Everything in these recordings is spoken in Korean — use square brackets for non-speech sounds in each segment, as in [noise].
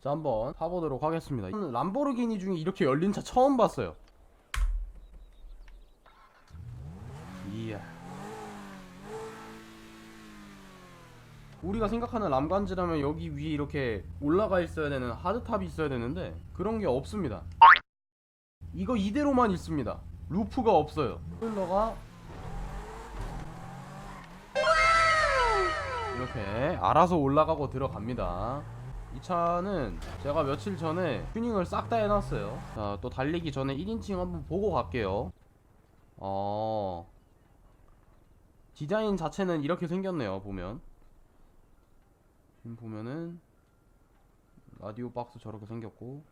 자 한번 타보도록 하겠습니다. 람보르기니 중에 이렇게 열린 차 처음 봤어요. 이야. 우리가 생각하는 람간지라면 여기 위에 이렇게 올라가 있어야 되는 하드탑이 있어야 되는데 그런 게 없습니다. 이거 이대로만 있습니다. 루프가 없어요. 스포일러가 이렇게 알아서 올라가고 들어갑니다 이 차는 제가 며칠 전에 튜닝을 싹 다 해놨어요. 자 또 달리기 전에 1인칭 한번 보고 갈게요. 어. 디자인 자체는 이렇게 생겼네요 보면. 보면은 라디오 박스 저렇게 생겼고.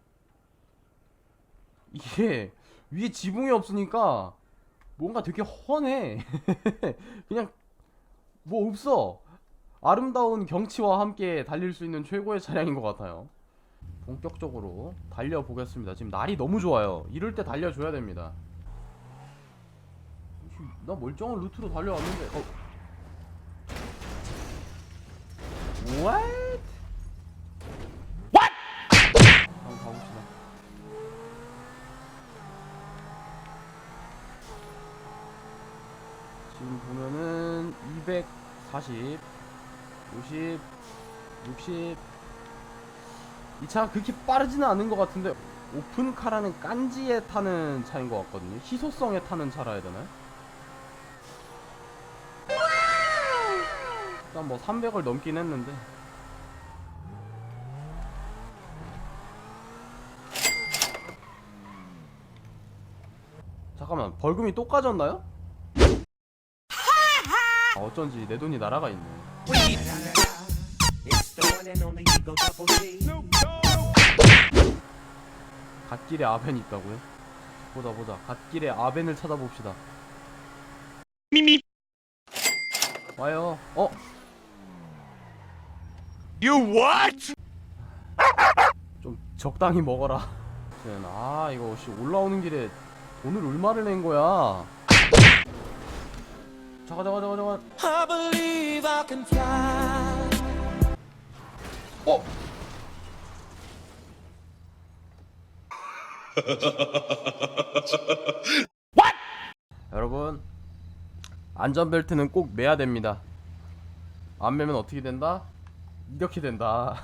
이게 위에 지붕이 없으니까 뭔가 되게 훤해. [laughs] 그냥 뭐 없어 아름다운 경치와 함께 달릴 수 있는 최고의 차량인 것 같아요 본격적으로 달려보겠습니다 지금 날이 너무 좋아요 이럴 때 달려줘야 됩니다 나 멀쩡한 루트로 달려왔는데 어. What? What? 한번 가봅시다 지금 보면은 240 50 60 이 차가 그렇게 빠르지는 않은 것 같은데 오픈카라는 깐지에 타는 차인 것 같거든요 희소성에 타는 차라 해야 되나요? 일단 뭐 300을 넘긴 했는데 잠깐만 벌금이 또 까졌나요? 아, 어쩐지 내 돈이 날아가 있네 It's the one and only Eagle Double G. 갓길에 아벤 있다고요? 보자 보자 갓길에 아벤을 찾아봅시다 미미 와요 어? You what? 좀 적당히 먹어라 쟤는, 아 이거 씨 올라오는 길에 돈을 얼마를 낸 거야 잠깐 잠깐 잠깐 잠깐 I believe I can fly. 어? 여러분 안전벨트는 꼭 매야 됩니다 안 매면 어떻게 된다? 이렇게 된다